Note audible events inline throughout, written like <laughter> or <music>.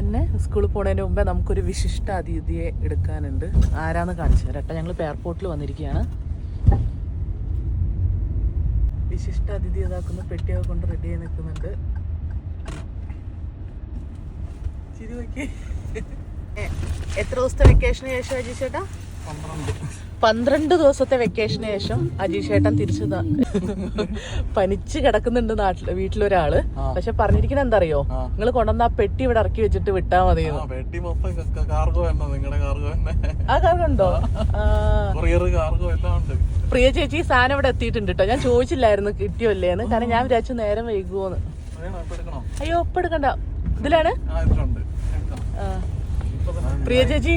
തന്നെ സ്കൂളിൽ പോണതിന് മുമ്പേ നമുക്കൊരു വിശിഷ്ട അതിഥിയെ എടുക്കാനുണ്ട്. ആരാന്ന് കാണിച്ചു തരാം. കേട്ടോ ഞങ്ങൾ എയർപോർട്ടിൽ വന്നിരിക്കുകയാണ്. വിശിഷ്ട അതിഥി ഇതാക്കുന്ന പെട്ടിയൊക്കെ കൊണ്ട് റെഡി ആയി നിൽക്കുന്നുണ്ട്. എത്ര ദിവസത്തെ വെക്കേഷന് ശേഷം അജീഷ് ചേട്ടാ? പന്ത്രണ്ട്. ദിവസത്തെ വെക്കേഷന് ശേഷം അജീഷ് ചേട്ടൻ തിരിച്ചു പനിച്ച് കിടക്കുന്നുണ്ട് നാട്ടിൽ വീട്ടിലൊരാൾ. പക്ഷെ പറഞ്ഞിരിക്കുന്ന എന്താ അറിയോ നിങ്ങൾ കൊണ്ടുവന്ന ആ പെട്ടി ഇവിടെ ഇറക്കി വെച്ചിട്ട് വിട്ടാ മതി ആ കാർഗോ ഉണ്ടോ? പ്രിയ ചേച്ചി സാധനം ഇവിടെ എത്തിയിട്ടുണ്ട് കേട്ടോ ഞാൻ ചോദിച്ചില്ലായിരുന്നു കിട്ടിയോ അല്ലേന്ന് കാരണം ഞാൻ വിചാരിച്ചു നേരം വൈകുമോന്ന് എടുക്കണോ? അയ്യോ ഒപ്പ് എടുക്കണ്ട ഇതിലാണ് ആ. പ്രിയ ചേച്ചി?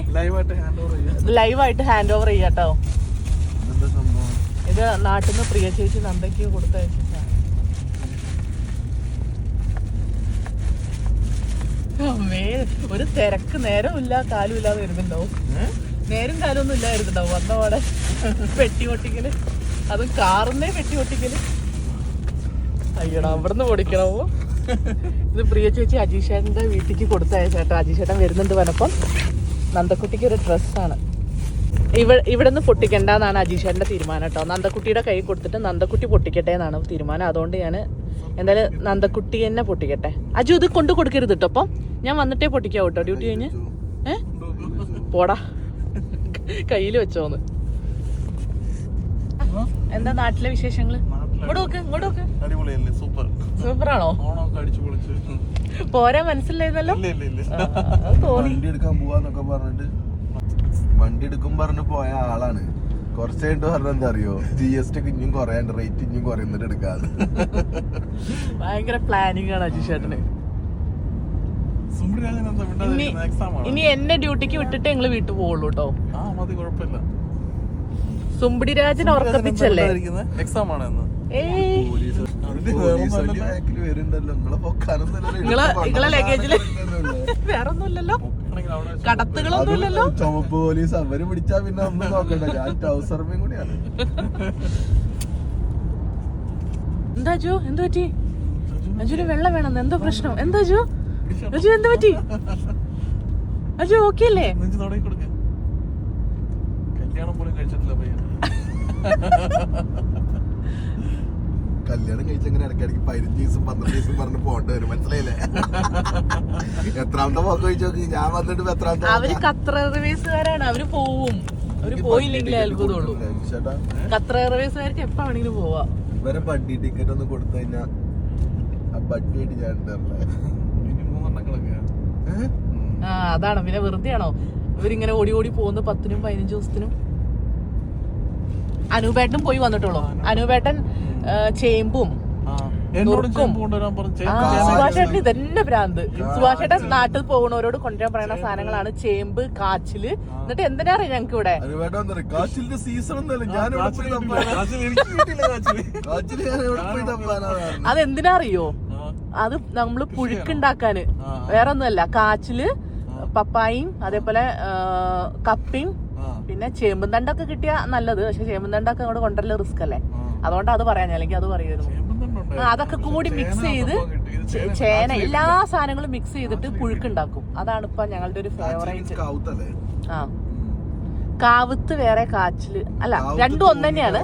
ലൈവായിട്ട് ഹാൻഡ് ഓവർ ചെയ്യാട്ടോ. ഇത് നാട്ടിൽ നിന്ന് പ്രിയ ചേച്ചി നന്ദയ്ക്ക് കൊടുത്ത അമ്മേ ഒരു തിരക്ക് നേരമില്ല കാലും ഇല്ലാതെ വരുന്നുണ്ടാവും നേരം കാലൊന്നും ഇല്ലായിരുന്നുണ്ടാവും വന്നപാടെ പെട്ടി പൊട്ടിക്കൽ. അതും കാറിനെ പെട്ടി പൊട്ടിക്കൽ. അയ്യടാ അവിടുന്ന് പൊടിക്കണമോ ഇത് പ്രിയ ചേച്ചി അജീഷേട്ടന്റെ വീട്ടിലേക്ക് കൊടുത്തയച്ചേട്ടാ അജീഷേട്ടൻ വരുന്നുണ്ട് വനപ്പം നന്ദക്കുട്ടിക്ക് ഒരു ഡ്രസ്സാണ്. ഇവ ഇവിടെ നിന്ന് പൊട്ടിക്കണ്ടെന്നാണ് അജീഷേട്ടന്റെ തീരുമാനം കേട്ടോ. നന്ദക്കുട്ടിയുടെ കൈ കൊടുത്തിട്ട് നന്ദക്കുട്ടി പൊട്ടിക്കട്ടെ എന്നാണ് തീരുമാനം. അതുകൊണ്ട് ഞാൻ എന്തായാലും നന്ദക്കുട്ടി തന്നെ പൊട്ടിക്കട്ടെ. അജു ഇത് കൊണ്ടു കൊടുക്കരുത് കേട്ടോ അപ്പം. ഞാൻ വന്നിട്ടേ പൊട്ടിക്കാവും കേട്ടോ ഡ്യൂട്ടി കഴിഞ്ഞ്? ഏ? പോടാ. കയ്യിൽ വെച്ചോന്ന്. എന്താ നാട്ടിലെ വിശേഷങ്ങൾ? ഇങ്ങോട്ട് നോക്ക് ഇങ്ങോട്ട് നോക്ക് അടിപൊളിയല്ലേ സൂപ്പർ. സൂപ്പറാണോ? ഓണമൊക്കെ അടിച്ചു പൊളിച്ച്. പോരാ മനസ്സിലായിരുന്നല്ലോ ഇല്ല ഇല്ല ഇല്ല. അത് വണ്ടി എടുക്കാൻ പോവാന്നൊക്കെ പറഞ്ഞിട്ട് വണ്ടി എടുക്കും പറഞ്ഞു പോയ ആളാണ്. കുറച്ച് കഴിഞ്ഞിട്ട് പറഞ്ഞ എന്താ അറിയോ ജി എസ് ടി ഇനിയും കുറയാണ്ട് റേറ്റ് ഇനിയും കുറയുന്നിട്ട് എടുക്കാതെ ഭയങ്കര പ്ലാനിങ് ആണ് അജിഷേട്ടന് ഇനി എന്നെ ഡ്യൂട്ടിക്ക് വിട്ടിട്ട് ഞങ്ങൾ വീട്ടിൽ പോവുള്ളൂ കേട്ടോ ആ മതി കുഴപ്പമില്ല. സുംബിടി രാജൻ ഉറക്കപ്പിച്ചല്ലേ? എക്സാം ആണ് നിങ്ങളെ ലഗേജിൽ വേറെ ഒന്നുമില്ലല്ലോ ആണെങ്കിൽ അവിടെ വെച്ച് കടത്തുകളൊന്നും ഇല്ലല്ലോ ചുമപ്പ് പോലീസ് അവർ പിടിച്ചാ പിന്നെ ഒന്നും നോക്കണ്ട ഞാൻ ടൗസർമയും കൂടിയാണ് എന്താ ജു? എന്ത് പറ്റി? അജുന് വെള്ളം വേണം എന്തോ പ്രശ്നം. എന്താ ജു? അജു എന്ത് പറ്റി? അജു ഓക്കെ അല്ലേ? കല്യാണം പോലും കഴിച്ചിട്ടില്ല പയ്യൻ. കല്യാണം കഴിച്ചങ്ങനെ ഇടയ്ക്കിടയ്ക്ക് പതിനഞ്ച് ദിവസം പന്ത്രണ്ട് ദിവസം പറഞ്ഞ് പോകേണ്ടി വരും. മനസ്സിലായില്ലേ? എത്രാമത്തെ പോക്ക് ചോദിച്ചു നോക്കി. ഞാൻ വന്നിട്ട് എത്ര എത്രാമത്തെ അവർ ഖത്തർ എയർവേസുകാരാണ് അവർ പോവും. അവർ പോയില്ലെങ്കിൽ അത്ഭുതമുള്ളൂ ഖത്തർ എയർവേസുകാർക്ക് എപ്പോ വേണമെങ്കിലും പോവാ. ഇവരെ ബഡ്ഡി ടിക്കറ്റ് ഒന്ന് കൊടുത്തു കഴിഞ്ഞാ ആ ബഡ്ഡിയായിട്ട് ഞാൻ തരില്ലേ ഇനി മൂന്നെണ്ണം കിടക്കുക ആ അതാണ്. പിന്നെ വെറുതെ ആണോ ഇവരിങ്ങനെ ഓടി ഓടി പോകുന്ന പത്തിനും പതിനഞ്ച് ദിവസത്തിനും? അനൂപേട്ടനും പോയി വന്നിട്ടുള്ളൂ. അനൂപേട്ടൻ ചേമ്പും സുഭാഷേട്ടൻ ഇതന്നെ ഭ്രാന്ത്. സുഭാഷേട്ടൻ നാട്ടിൽ പോകുന്നവരോട് കൊണ്ടുവരാൻ പറയുന്ന സാധനങ്ങളാണ് ചേമ്പ് കാച്ചിൽ. എന്നിട്ട് എന്തിനാ അറിയാം ഞങ്ങക്ക് ഇവിടെ? കാച്ചിലിന്റെ സീസൺ. അതെന്തിനാ അറിയോ? അത് നമ്മൾ പുഴുക്കുണ്ടാക്കാന്. വേറെ ഒന്നുമല്ല കാച്ചിൽ പപ്പായും അതേപോലെ കപ്പയും പിന്നെ ചേമ്പും തണ്ടൊക്കെ കിട്ടിയാ നല്ലത്. പക്ഷെ ചേമ്പും തണ്ടൊക്കെ അങ്ങോട്ട് കൊണ്ടുവരൽ റിസ്ക് അല്ലേ? അതുകൊണ്ട് അത് പറയാൻ അല്ലെങ്കിൽ അത് പറയുമായിരുന്നു. ആ, അതൊക്കെ കൂടി മിക്സ് ചെയ്ത് ചേന എല്ലാ സാധനങ്ങളും മിക്സ് ചെയ്തിട്ട് പുഴുക്കുണ്ടാക്കും. അതാണ് ഇപ്പൊ ഞങ്ങളുടെ ഒരു ഫേവറേറ്റ് ആ. കാവത്ത് വേറെ കാച്ചിൽ. അല്ല രണ്ടും ഒന്ന് തന്നെയാണ്.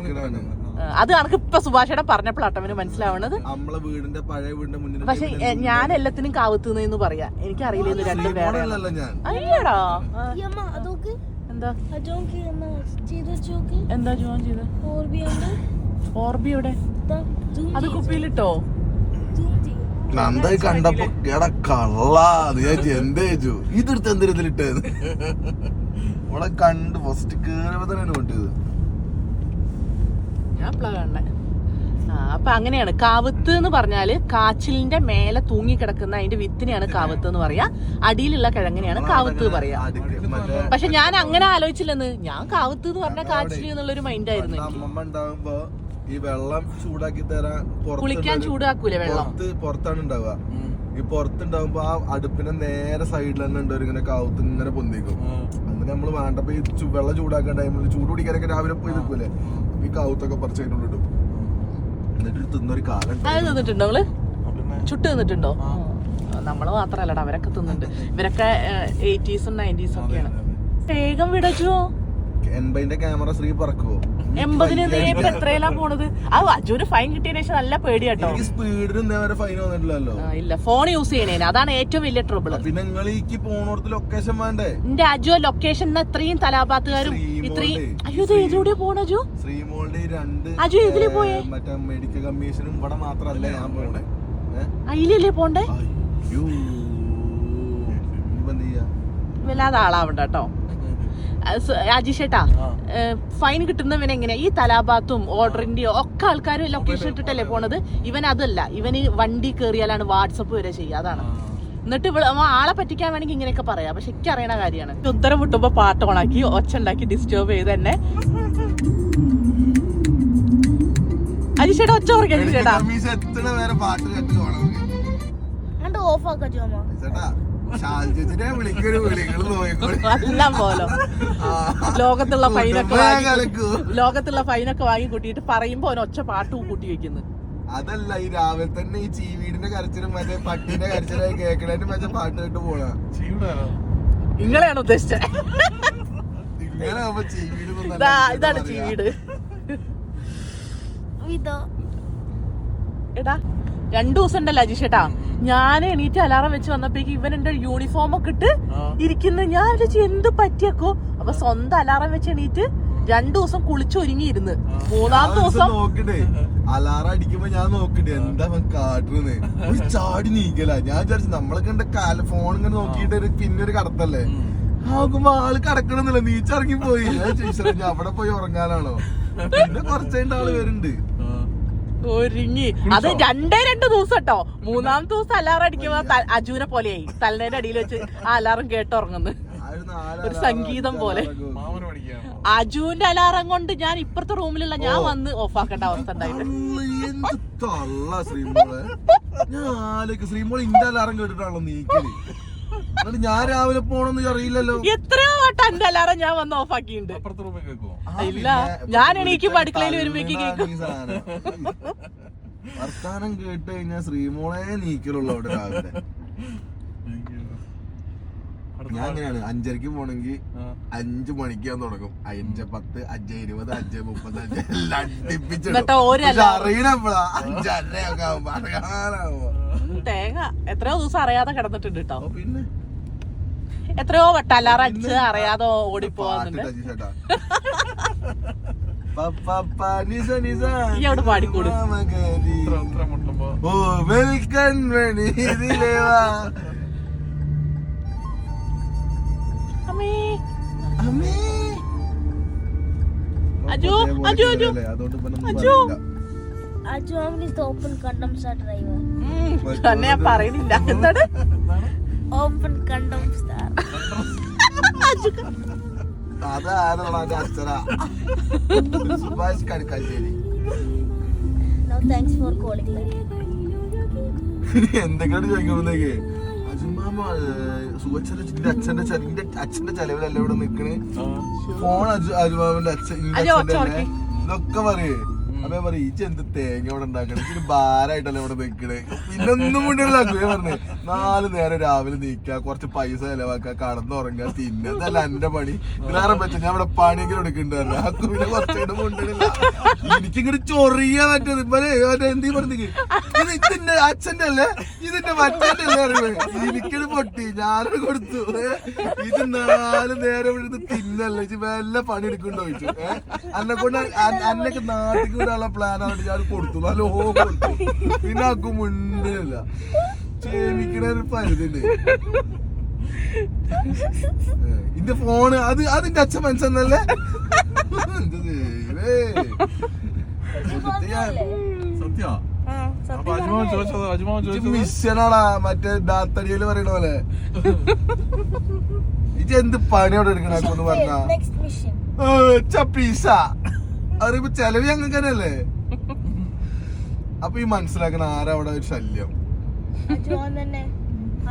അത് കണക്ക് ഇപ്പൊ സുഭാഷയുടെ പറഞ്ഞപ്പോഴാട്ടോ അവന് മനസ്സിലാവണത്. നമ്മളെ വീടിന്റെ പഴയ വീടിന്റെ മുന്നിൽ പക്ഷെ ഞാൻ എല്ലാത്തിനും കാവത്ത് പറയാ എനിക്കറിയില്ല ഇത് രണ്ടും വേറെ അല്ലടാ? എന്താ? എന്താ ജോൺ ചെയ്ത്? ഓർബി എവിടെ? അത് കുപ്പിയിലിട്ടോ? നന്ദ കണ്ടപ്പോ എടാ കള്ളാ ഞാൻ എന്തേ ഇതെടുത്ത് എന്തിനാ ഇതിലിട്ടേന്ന് ഓളെ കണ്ട് ഫസ്റ്റ് കേറിയപ്പോ തന്നെ കൊണ്ടത് ഞാൻ പ്ലാ കണ്ടേ. അപ്പൊ അങ്ങനെയാണ്. കാവത്ത് എന്ന് പറഞ്ഞാൽ കാച്ചിലിന്റെ മേലെ തൂങ്ങിക്കിടക്കുന്ന അതിന്റെ വിത്തിനെയാണ് കാവത്ത് എന്ന് പറയാ. അടിയിലുള്ള കിഴങ്ങിനെയാണ് കാവത്ത് പറയാ. പക്ഷെ ഞാൻ അങ്ങനെ ആലോചിച്ചില്ലെന്ന്. ഞാൻ കാവത്ത് എന്ന് പറഞ്ഞ കാച്ചിൽ എന്നുള്ളൊരു മൈൻഡ് ആയിരുന്നു എനിക്ക്. അമ്മമ്മ ഈ വെള്ളം ചൂടാക്കി തരാൻ കുളിക്കാൻ ചൂടാക്കൂല വെള്ളം? പുറത്ത് പുറത്താണ് ഉണ്ടാവുക. ഈ പുറത്തുണ്ടാവുമ്പോ ആ അടുപ്പിന്റെ നേരെ സൈഡിൽ തന്നെ ഉണ്ട് ഇങ്ങനെ കാവത്ത് ഇങ്ങനെ പൊന്തിക്കും. അങ്ങനെ നമ്മൾ വേണ്ടപ്പോ ഈ വെള്ളം ചൂടാക്കാൻ ടൈമിൽ ചൂട് പിടിക്കാനൊക്കെ രാവിലെ പോയി നിൽക്കൂലേ ഈ കാവത്തൊക്കെ പറിച്ച് അതിനുള്ളിൽ ഇടും എന്നിട്ട് ഒരു തിന്നൊരു കാലം അത് തിന്നിട്ടുണ്ടോ പിന്നെ ചുട്ട് തിന്നിട്ടുണ്ടോ? നമ്മൾ മാത്രല്ലടാ അവരൊക്കെ തിന്നുന്നുണ്ട് ഇവരൊക്കെ എയ്റ്റീസും നയന്റീസും ഒക്കെയാണ്. വേഗം വിടജോ എൺപതിന്റെ ക്യാമറ ശ്രീ പറക്കുവോ? എൺപതിന് ദേ ഇപ്പൊ എത്രയെല്ലാം പോണത്? ആ ഫൈൻ കിട്ടിയതിന് ശേഷം നല്ല പേടിയാട്ടോ എനിക്ക് സ്പീഡിന് ഫൈൻ വന്നിട്ടില്ലല്ലോ. ആ, ഇല്ല ഫോൺ യൂസ് ചെയ്യണേന്. അതാണ് ഏറ്റവും വലിയ ട്രബിൾ പിന്നെ നിങ്ങൾ പോണോടത്ത് ലൊക്കേഷൻ വേണ്ടേ? എന്റെ അജു ലൊക്കേഷൻ ഇത്രയും തലാപാത്തുകാരും ശ്രീമോളുടെ. ഇത്രയും അയ്യോ ഇത് ഏതിലൂടെ പോണ അജു? ശ്രീമോളുടെ ഈ രണ്ട് അജു ഇതിൽ പോയേ? മറ്റേ മെഡിക്കൽ കമ്മീഷനും ഇവിടെ മാത്രല്ല ഞാൻ പോണേ. ഏ? അതിലല്ലേ പോണ്ടേ? അയ്യോ. ഇനിയിപ്പോ എന്ത് ചെയ്യാ? വല്ലാതെ ആളാവണ്ട കേട്ടോ. അജിഷേട്ടാ ഫൈൻ കിട്ടുന്നവൻ എങ്ങനെ ഈ തലാബാത്തും ഓർഡറിന്റെയോ ഒക്കെ ആൾക്കാർ ലൊക്കേഷൻ ഇട്ടിട്ടല്ലേ പോണത്? ഇവൻ അതല്ല. ഇവന് വണ്ടി കയറിയാലാണ് വാട്സപ്പ് വരെ ചെയ്യുക. അതാണ്. എന്നിട്ട് ഇവിടെ ആളെ പറ്റിക്കാൻ വേണമെങ്കിൽ ഇങ്ങനെയൊക്കെ പറയാം. പക്ഷെ എനിക്ക് അറിയണ കാര്യമാണ്. ഉത്തരം വിട്ടുമ്പോ പാട്ട് ഓണാക്കി ഒച്ച ഉണ്ടാക്കി ഡിസ്റ്റർബ് ചെയ്ത് തന്നെ അജിഷേട്ടാ ഒച്ച ഓർക്കേട്ടാ അജിഷേട്ടാ ഓഫ് ആക്കാ വിളിക്കൊരു വിളികൾ എല്ലാം പോലോ ലോകത്തുള്ള ഫൈനൊക്കെ ലോകത്തുള്ള ഫൈനൊക്കെ വാങ്ങി കൂട്ടിയിട്ട് പറയുമ്പോ അവൻ ഒച്ച പാട്ട് കൂട്ടി വെക്കുന്നു അതല്ല ഈ രാവിലെ തന്നെ ഈ ചീവീടിന്റെ കരച്ചിലും മറ്റേ പട്ടീന്റെ കരച്ചിലും കേക്കണേന്റെ മറ്റേ പാട്ട് കേട്ട് പോണ നിങ്ങളെയാണ് ഉദ്ദേശിച്ചത് ഇതാണ് ചീവീട് ഇതോ എടാ രണ്ടു ദിവസം ഉണ്ടല്ലോ അജിഷേട്ടാ? ഞാൻ എണീറ്റ് അലാറം വെച്ച് വന്നപ്പോഴേക്ക് ഇവൻ എന്റെ യൂണിഫോം ഒക്കെ ഇട്ട് ഇരിക്കുന്നു. ഞാൻ വിചാരിച്ചു എന്ത് പറ്റിയക്കോ? അപ്പൊ സ്വന്തം അലാറം വെച്ച് എണീറ്റ് രണ്ടു ദിവസം കുളിച്ചൊരുങ്ങിയിരുന്ന് മൂന്നാം ദിവസം നോക്കട്ടെ. അലാറം അടിക്കുമ്പോ ഞാൻ നോക്കട്ടെ എന്താ അവൻ കാട്ടുന്നത് ഒരു ചാടി നീക്കല ഞാൻ വിചാരിച്ചു നമ്മളൊക്കെ എന്റെ കാല ഫോൺ ഇങ്ങനെ നോക്കിയിട്ട് പിന്നെ ഒരു കടത്തല്ലേ. നോക്കുമ്പോ ആൾ കടക്കണമെന്നില്ല നീച്ചിറങ്ങി പോയി ഞാൻ അവിടെ പോയി ഉറങ്ങാനാണോ? പിന്നെ കുറച്ചതിന്റെ ആൾ വരുന്നുണ്ട്. ഒരുങ്ങി. അത് രണ്ടേ രണ്ട് ദിവസം കേട്ടോ. മൂന്നാമത്തെ ദിവസം അലാറം അടിക്കുമ്പോ അജുവിനെ പോലെയായി. തലനേന്റെ അടിയിൽ വെച്ച് ആ അലാറം കേട്ടുറങ്ങുന്നു. ഒരു സംഗീതം പോലെ. അജുവിന്റെ അലാറം കൊണ്ട് ഞാൻ ഇപ്പുറത്തെ റൂമിലുള്ള ഞാൻ വന്ന് ഓഫാക്കേണ്ട അവസ്ഥ ഉണ്ടായിട്ട് ശ്രീമോളെ. ഞാൻ ശ്രീമോൾ ഇന്റെ അലാറം കേട്ടിട്ടാണല്ലോ നീക്കൽ. എന്നിട്ട് ഞാൻ രാവിലെ പോണെന്ന് അറിയില്ലല്ലോ. എത്രയോ വട്ടം എന്റെ അലാറം ഞാൻ വന്ന് ആ, ഇല്ല. ഞാൻ എണീക്കുമ്പോ അടുക്കളയിൽ വരുമ്പഴേക്ക് കേൾക്കും. വർത്താനം കേട്ട് കഴിഞ്ഞാൽ ശ്രീമോളെ നീക്കലുള്ളൂ അവിടെ രാവിലെ. ഞാൻ അങ്ങനെയാണ് അഞ്ചരക്ക് പോണെങ്കിൽ അഞ്ചു മണിക്ക് ഞാൻ തുടങ്ങും. അഞ്ച് പത്ത് അഞ്ച് ഇരുപത് അഞ്ച് മുപ്പത് അഞ്ച് എല്ലാം അടുപ്പിച്ചിടും. അറിയണപ്പോഴാ അഞ്ചരയൊക്കെ ആവുമ്പോ തേങ്ങ. എത്രയോ ദിവസം അറിയാതെ കിടന്നിട്ടുണ്ട് കേട്ടോ പിന്നെ? എത്രയോ വട്ടം അലാറം അടിച്ച് അറിയാതെ ഓടിപ്പോവാന്നുണ്ട് പാടിക്കൂട്. അജു, അജു, അജു. അജു. ഓപ്പൺ ഡ്രൈവർ തന്നെ ഞാൻ എന്താണ്? ഓപ്പൺ കണ്ടം സ്റ്റാർ. അതാരാണ് എന്റെ അച്ഛനാ. Subhash Kadukkassery now thanks for calling എന്തൊക്കെയാണ് ചോദിക്കുമ്പോഴത്തേക്ക് അജുമാമ സുഖച്ചന്റെ അച്ഛന്റെ ചെ- അച്ഛന്റെ ചെലവിലല്ല ഇവിടെ നിക്കണ്? ഫോൺ അജു അജുമാമന്റെ അച്ഛൻ ഇതൊക്കെ പറയേ. അപ്പൊ ഞാൻ പറയും ഈ എന്ത് തേങ്ങ ഇവിടെ ഉണ്ടാക്കണം? ഇതിന് ഭാരമായിട്ടല്ലേ ഇവിടെ നിക്കണേ? പിന്നെ ഒന്നും കൊണ്ടുള്ളാക്കുവേ പറഞ്ഞു നാല് നേരം രാവിലെ നീക്കുക കുറച്ച് പൈസ ചെലവാക്കുക കടന്നുറങ്ങുക തിന്നുക ഇതല്ല എന്റെ പണി. ഇതിലാറെ പറ്റും ഞാൻ ഇവിടെ പണിയെങ്കിലും എടുക്കണ്ടല്ല. അക്കു പിന്നെ കുറച്ചുകൂടെ കൊണ്ടില്ല എനിക്കിങ്ങോട്ട് ചൊറിയാൻ പറ്റത് ഇവരെ എന്തി പറഞ്ഞു ഇത് ഇതിന്റെ അച്ഛന്റെ അല്ലേ? ഇതിന്റെ മറ്റേ അല്ലേ പൊട്ടി. ഞാനത് കൊടുത്തു? ഇത് നാല് നേരം ഇരുന്ന് തിന്നല്ലേ? വല്ല പണി എടുക്കണ്ടോ ചോദിച്ചു. അന്നെ കൊണ്ട് അന്നൊക്കെ നാട്ടിൽ കൂടെയുള്ള പ്ലാൻ ആണ് ഞാൻ കൊടുത്തു. നല്ല ഓ കൊടുത്തു. പിന്നെ ആക്കും മുണ്ടില്ല. ക്ഷമിക്കണ ഒരു പരിധിണ്ട് ഇന്റെ ഫോണ് അത് അതിന്റെ അച്ഛൻ മനസ്സന്നല്ലേ? സത്യ? മറ്റേ ദാത്തടിയിൽ പറയണ പോലെ. <laughs> ഇജ് എന്ത് പണിയോടെ എടുക്കണെന്ന് പറഞ്ഞ? നെക്സ്റ്റ് മിഷൻ ചപ്പീസ. അറിയുമ്പോ ചെലവ് ഞങ്ങൾക്ക് തന്നെയല്ലേ അപ്പൊ ഈ മനസ്സിലാക്കണ ആരാ അവിടെ ഒരു ശല്യം?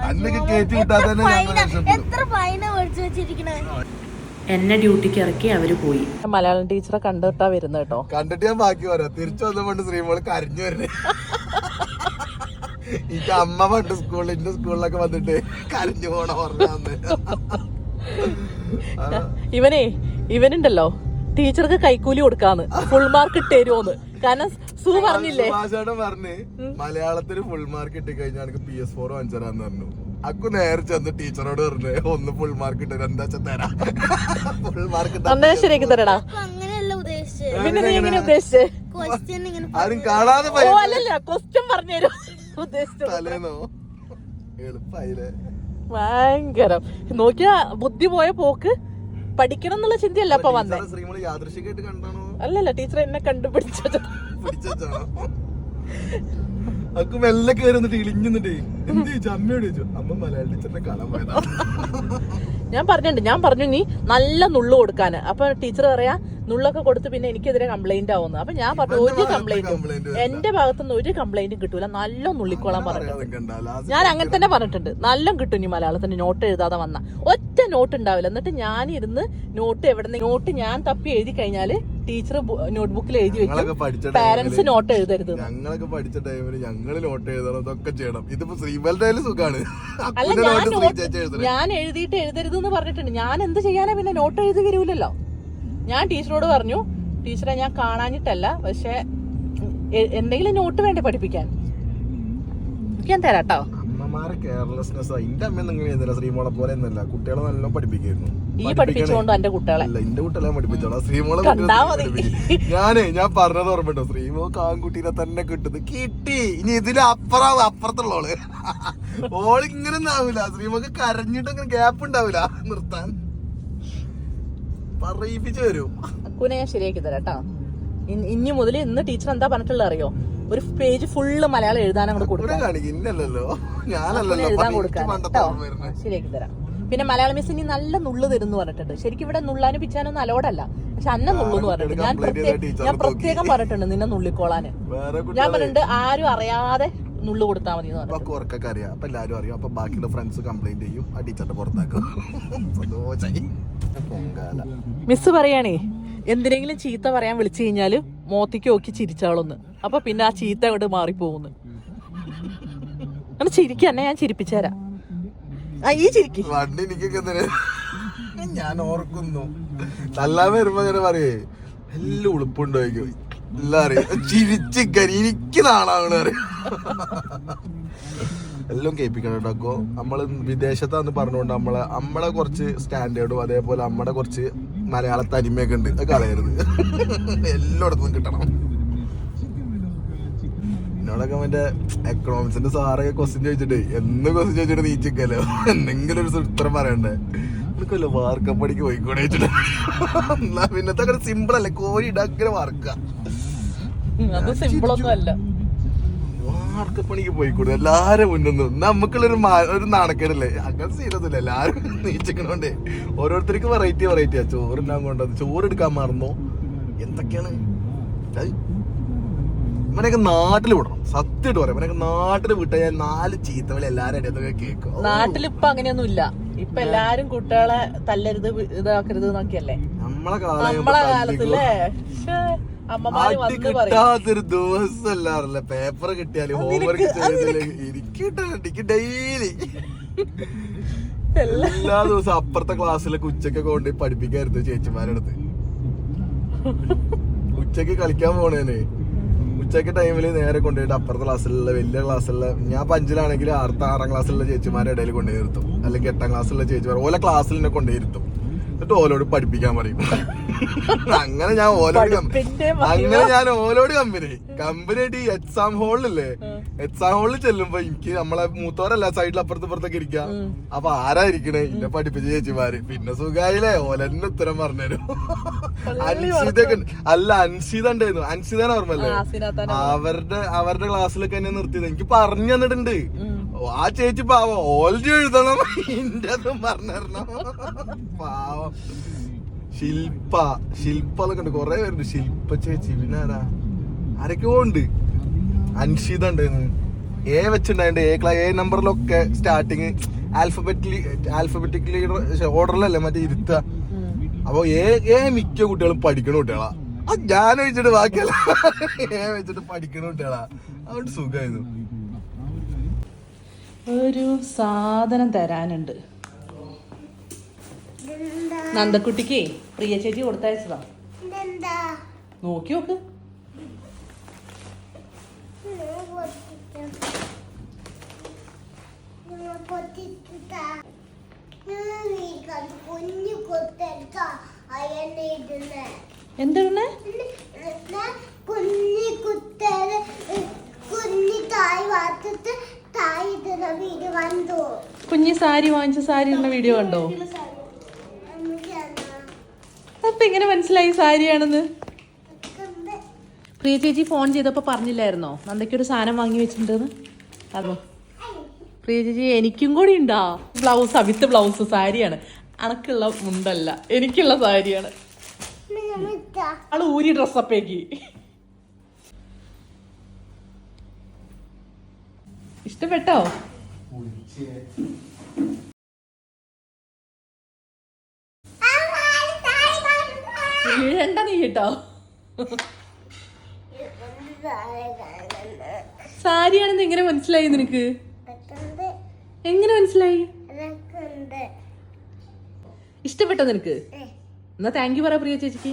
അന്നൊക്കെ കയറ്റി വിട്ടാൽ തന്നെ എന്നെ ഡ്യൂട്ടിക്ക് ഇറക്കി അവർ പോയി. മലയാളം ടീച്ചറെ കണ്ടിട്ടാ വരുന്നത് കേട്ടോ. കണ്ടിട്ട് ഞാൻ ബാക്കി പറയാം. തിരിച്ചു വന്നപ്പോണ്ട് ശ്രീമോൾ കരഞ്ഞു വരുന്നേ. എനിക്ക് അമ്മ പണ്ട് സ്കൂളിൽ എന്റെ സ്കൂളിലൊക്കെ വന്നിട്ട് കരഞ്ഞു പോണ ഓർമ്മ ഇവനെ ഇവനുണ്ടല്ലോ. ടീച്ചർക്ക് കൈക്കൂലി കൊടുക്കാന്ന്. ഫുൾ മാർക്ക് ഇട്ടേരുമോന്ന് കാരണം സു പറഞ്ഞില്ലേ? പറഞ്ഞ് മലയാളത്തിന് ഫുൾ മാർക്ക് ഇട്ട് കഴിഞ്ഞാൽ എനിക്ക് പി എസ് ഫോർ വാങ്ങിച്ചരാന്ന് പറഞ്ഞു. അക്കു നേരെ ചെന്ന് ടീച്ചറോട് പറഞ്ഞു ഒന്ന് ഫുൾ മാർക്ക് ഇട്ട് എന്താ തരാ. ഫുൾ മാർക്ക് ശരിയാക്കി തരടാ. പിന്നെ നീ എങ്ങനെ ഉദ്ദേശിച്ചേ? ആരും കാണാതെ അല്ലല്ല ക്വസ്റ്റ്യൻ പറഞ്ഞുതരും ഉദ്ദേശിച്ചത് തലേന്നോ? എളുപ്പായില്ലേ? ഭയങ്കരം. നോക്കിയാ ബുദ്ധി പോയ പോക്ക്. പഠിക്കണം എന്നുള്ള ചിന്തയല്ല അപ്പൊ വന്നേ. അല്ലല്ല ടീച്ചർ എന്നെ കണ്ടുപിടിച്ചു അക്കു വെല്ല കയറി വന്നിട്ട് ഇളിഞ്ഞിട്ട് എന്ത് ചോദിച്ചു? അമ്മയോട് ചോദിച്ചു. അമ്മ മലയാള ടീച്ചറിന്റെ കാണാൻ പോയതാ. ഞാൻ പറഞ്ഞിട്ടുണ്ട് ഞാൻ പറഞ്ഞു നീ നല്ല നുള്ളു കൊടുക്കാന്. അപ്പൊ ടീച്ചർ പറയാ നുള്ളൊക്കെ കൊടുത്ത് പിന്നെ എനിക്കെതിരെ കംപ്ലൈന്റ് ആവുന്നു. അപ്പൊ ഞാൻ പറഞ്ഞു ഒരു കംപ്ലൈന്റ്. എന്റെ ഭാഗത്തുനിന്ന് ഒരു കംപ്ലൈന്റും കിട്ടൂല. നല്ല നുള്ളിക്കോളാൻ. Last ഞാൻ അങ്ങനെ തന്നെ പറഞ്ഞിട്ടുണ്ട്. നല്ല കിട്ടും ഇനി മലയാളത്തിന് നോട്ട് എഴുതാതെ വന്ന. ഒറ്റ നോട്ട് ഉണ്ടാവില്ല. എന്നിട്ട് ഞാൻ ഇരുന്ന് നോട്ട് എവിടെ നോട്ട് ഞാൻ തപ്പി എഴുതി കഴിഞ്ഞാൽ ടീച്ചർ നോട്ട്ബുക്കിൽ എഴുതി വെച്ചു പാരന്റ്സ് നോട്ട് എഴുതരുത്. ഞങ്ങളൊക്കെ പഠിച്ച ടൈമിൽ ഞങ്ങൾ നോട്ട് എഴുതണം ഇതൊക്കെ ചെയ്യണം. ഇതിപ്പോ ശ്രീമലിന്റെ സുഖാണ്. അല്ല ഞാൻ എഴുതിയിട്ട് എഴുതരുത് എന്ന് പറഞ്ഞിട്ടുണ്ട്. ഞാൻ എന്ത് ചെയ്യാനാ പിന്നെ നോട്ട് എഴുതി വരൂലല്ലോ ഞാൻ ടീച്ചറോട് പറഞ്ഞു ടീച്ചറെ ഞാൻ കാണാഞ്ഞിട്ടല്ല പക്ഷെ എന്തെങ്കിലും നോട്ട് വേണ്ടേ പഠിപ്പിക്കാൻ? ഞാൻ തരാം കേട്ടോ അമ്മമാരെ കെയർലെസ്നെസ് എന്റെ അമ്മ നിങ്ങൾ ചെയ്യുന്നില്ല ശ്രീമോളെ പോലെ ഒന്നല്ല കുട്ടികളെ നല്ല പഠിപ്പിക്കായിരുന്നു ഈ പഠിപ്പിച്ചുകൊണ്ടോ എന്റെ കുട്ടികളെ. അല്ല എന്റെ കുട്ടികളെ പഠിപ്പിച്ചോളാം. ശ്രീമോളെ. ഞാനേ ഞാൻ പറഞ്ഞത് ഓർമ്മട്ടോ ശ്രീമോ കാൻകുട്ടീനെ തന്നെ കിട്ടുന്നത് കിട്ടി. ഇനി ഇതിലപ്പുറം അപ്പുറത്തുള്ളോൾ ഓളിങ്ങനെ ഇങ്ങനെ ഒന്നും ആവില്ല ശ്രീമോക്ക് കരഞ്ഞിട്ട് അങ്ങനെ ഗ്യാപ്പ് ഉണ്ടാവില്ല നിർത്താൻ. പറയിപ്പിച്ചു വരും. അക്കുനെ ഞാൻ ശരിയാക്കി തരാം കേട്ടോ. ഇൻ- ഇനി മുതൽ ഇന്ന് ടീച്ചർ എന്താ പറഞ്ഞിട്ടുള്ളത് അറിയോ? ഒരു പേജ് ഫുള്ള് മലയാളം എഴുതാൻ അങ്ങോട്ട് കൊടുക്കാം എഴുതാൻ കേട്ടോ? ശരിയാക്കി തരാം. പിന്നെ മലയാള മിസ് ഇനി നല്ല നുള്ളു തരുന്നു പറഞ്ഞിട്ടുണ്ട്. ശരിക്കും ഇവിടെ നുള്ളാനും പിച്ചാനൊന്നും അലോടല്ല പക്ഷെ അന്ന നുള്ളു എന്ന് പറഞ്ഞിട്ടുണ്ട്. ഞാൻ പ്രത്യേകം ഞാൻ പ്രത്യേകം പറഞ്ഞിട്ടുണ്ട് നിന്നെ നുള്ളിക്കോളാന് ഞാൻ പറഞ്ഞിട്ടുണ്ട് ആരും അറിയാതെ നുള്ളു കൊടുത്താൽ മതി പറഞ്ഞു അപ്പൊ ഉറക്കൊക്കെ അറിയാം. അപ്പൊ എല്ലാരും അറിയാം. അപ്പൊ ബാക്കിയുള്ള ഫ്രണ്ട്സ് കംപ്ലൈന്റ് ചെയ്യും. ആ ടീച്ചറിന്റെ പുറത്താക്കും. <laughs> മിസ് പറയാണേ. എന്തിനെങ്കിലും ചീത്ത പറയാൻ വിളിച്ചു കഴിഞ്ഞാൽ മോത്തിക്ക് നോക്കി ചിരിച്ചാളൊന്ന്. അപ്പൊ പിന്നെ ആ ചീത്ത അങ്ങോട്ട് മാറിപ്പോകുന്നു. അങ്ങനെ ചിരിക്കുക എന്നെ ഞാൻ ചിരിപ്പിച്ചുതരാം ആ ഈ ചിരിക്ക്. വണ്ടി എനിക്കൊക്കെ എന്തിന് ഞാൻ ഓർക്കുന്നു. തല്ലാൻ വരുമ്പോ ഇങ്ങനെ പറയേ എല്ലാം ഉളുപ്പുണ്ടോ? എല്ലാം അറിയാം. ചിരിച്ച് കരി എനിക്ക് എല്ലാം കേൾപ്പിക്കണം കേട്ടോ. നമ്മൾ വിദേശത്താന്ന് പറഞ്ഞുകൊണ്ട് നമ്മളെ നമ്മളെ കുറച്ച് സ്റ്റാൻഡേർഡും അതേപോലെ നമ്മുടെ കുറച്ച് മലയാള തനിമയൊക്കെ ഉണ്ട്. അത് കളയരുത്. എല്ലായിടത്തും കിട്ടണം. എന്നോടൊക്കെ മറ്റേ എക്കണോമിക്സിന്റെ സാറൊക്കെ ക്വസ്റ്റ്യൻ ചോദിച്ചിട്ട് എന്ന് ക്വസ്റ്റ്യൻ ചോദിച്ചിട്ട് നീ നീച്ചിക്കല്ലോ എന്തെങ്കിലും ഒരു ഉത്തരം പറയണ്ടേ. എനിക്കല്ലോ വാർക്കപ്പടിക്ക് പോയിക്കൂടെ പിന്നത്തെ അങ്ങനെ സിമ്പിൾ അല്ലേ? കോഴി ഇടാക്കിയ വാർക്ക. അത് സിമ്പിൾ ഒന്നും അല്ല. വാർക്കപ്പണിക്ക് പോയിക്കൂടെ? എല്ലാരും മുന്നൊന്നു നമുക്കുള്ളൊരു ഒരു നാണക്കേടല്ലേ? അങ്ങനെ സീനൊന്നുമില്ല എല്ലാരും നീച്ചിക്കണോണ്ടേ. ഓരോരുത്തർക്ക് വെറൈറ്റി വെറൈറ്റിയാ ചോറിനാൻ കൊണ്ടത് ചോറ് എടുക്കാൻ മറന്നോ? എന്തൊക്കെയാണ്? ഇവനൊക്കെ നാട്ടിൽ വിടണം. സത്യമായിട്ട് പറയാം. ഇവനൊക്കെ നാട്ടിൽ വിട്ടാൽ ഞാൻ നാല് ചീത്തവിളി എല്ലാരും ഇടത്തൊക്കെ കേൾക്കും. നാട്ടിൽ ഇപ്പൊ അങ്ങനെയൊന്നും ഇല്ല ഇപ്പൊ എല്ലാരും കുട്ടികളെ തല്ലരുത് ഇതാക്കരുത് എന്നൊക്കെയല്ലേ? നമ്മളെ കാലം കിട്ടാത്തൊരു ദിവസം അല്ലാറില്ല പേപ്പർ കിട്ടിയാൽ ഹോംവർക്ക് എനിക്ക് എനിക്ക് ഡെയിലി എല്ലാ- ദിവസവും അപ്പുറത്തെ ക്ലാസ്സിലൊക്കെ ഉച്ചക്കൊക്കെ കൊണ്ട് പഠിപ്പിക്കായിരുന്നു ചേച്ചിമാരടുത്ത് ഉച്ചയ്ക്ക് കളിക്കാൻ പോണേന്. ഉച്ചയ്ക്ക് ടൈമിൽ നേരെ കൊണ്ടുപോയിട്ട് അപ്പുറത്തെ ക്ലാസ്സിലുള്ള വലിയ ക്ലാസ്സിലുള്ള ഞാൻ പഞ്ചിലാണെങ്കിൽ ആർത്ത ആറാം ക്ലാസ്സിലുള്ള ചേച്ചിമാരുടെ ഇടയിൽ കൊണ്ടുപോയി നിർത്തും. അല്ലെങ്കിൽ എട്ടാം ക്ലാസ്സിലുള്ള ചേച്ചിമാർ ഓല ക്ലാസ്സിൽ എന്നെ കൊണ്ടുപോയി ഇരുത്തും. എന്നിട്ട് ഓലോട് പഠിപ്പിക്കാൻ പറയും. അങ്ങനെ ഞാൻ ഓലോട് അങ്ങനെ ഞാൻ ഓലോട് കമ്പനി. കമ്പനി ആയിട്ട് ഈ എക്സാം ഹോളിലല്ലേ എക്സാം ഹോളിൽ ചെല്ലുമ്പോ എനിക്ക് നമ്മളെ മൂത്തോരല്ല സൈഡിൽ അപ്പുറത്ത് ഇപ്പുറത്തൊക്കെ ഇരിക്കാം. അപ്പൊ ആരാ ഇരിക്കണേ ഇന്നെ പഠിപ്പിച്ച ചേച്ചിമാര്. പിന്നെ സുഖായില്ലേ? ഓലെന്നെ ഉത്തരം പറഞ്ഞുതരും. അൻസീത അല്ല അൻസീത ഉണ്ടായിരുന്നു. അൻസീതാണ് ഓർമ്മല്ലേ അവരുടെ അവരുടെ ക്ലാസ്സിലൊക്കെ എന്നെ നിർത്തിയത്. എനിക്ക് പറഞ്ഞു തന്നിട്ടുണ്ട്. ആ ചേച്ചി പാവം. ഓൾജി എഴുതണം. ഇന്റതും അതും പറഞ്ഞു പാവം. ശില്പ. ശില്പ എന്നൊക്കെ ഉണ്ട്. കൊറേ പേരുണ്ട്. ശില്പ ചേച്ചി. പിന്നെ ആരാ ആരൊക്കെയോ ഉണ്ട്. അൻഷിത ഉണ്ടായിരുന്നു എ വെച്ചിട്ടുണ്ടായിട്ട് എ ക്ലാ എ നമ്പറിലൊക്കെ സ്റ്റാർട്ടിങ് ആൽഫബറ്റിലി ആൽഫബറ്റിക്കലി ഓർഡറിലല്ലേ മറ്റേ ഇരുത്ത. അപ്പോൾ അപ്പൊ ഏ ഏ മിക്ക കുട്ടികളും പഠിക്കണ കുട്ടികളാ. ഞാൻ വെച്ചിട്ട് ബാക്കിയല്ല ഏ വെച്ചിട്ട് പഠിക്കണ കുട്ടികളാ. അതുകൊണ്ട് സുഖമായിരുന്നു ഒരു സാധനം തരാനുണ്ട്. നന്ദക്കുട്ടിക്ക് പ്രിയ ചേച്ചി കൊടുത്തയച്ചതാ. നോക്കി നോക്ക്. എന്തിടണേ കുഞ്ഞി കുത്തേൽ കുഞ്ഞി തായ് വാർത്തിട്ട് തായ് ഇടുന്ന വീട് വന്നു കുഞ്ഞി സാരി വാങ്ങിച്ച സാരി ഇടുന്ന വീഡിയോ കണ്ടോ. അപ്പൊ എങ്ങനെ മനസ്സിലായി സാരിയാണെന്ന്. പ്രിയ ചേച്ചി ഫോൺ ചെയ്തപ്പോ പറഞ്ഞില്ലായിരുന്നോ? നന്ദയ്ക്കൊരു സാധനം വാങ്ങി വെച്ചിട്ടുണ്ടെന്ന്? അതോ പ്രിയ ചേച്ചി എനിക്കും കൂടി ഉണ്ടാ ബ്ലൗസ് അവിത്ത് ബ്ലൗസ് സാരിയാണ്. അണക്കുള്ള മുണ്ടല്ല. എനിക്കുള്ള സാരിയാണ്. ആൾ ഊരി ഡ്രസ്സപ്പേക്ക് ഇഷ്ടപ്പെട്ടോ? വീഴണ്ട നീ കേട്ടോ സാരിയാണെന്ന് എങ്ങനെ മനസ്സിലായി നിനക്ക്? എങ്ങനെ മനസ്സിലായി. ഇഷ്ടപ്പെട്ടോ നിനക്ക്? എന്നാ താങ്ക് യു പറ പ്രിയ ചേച്ചിക്ക്.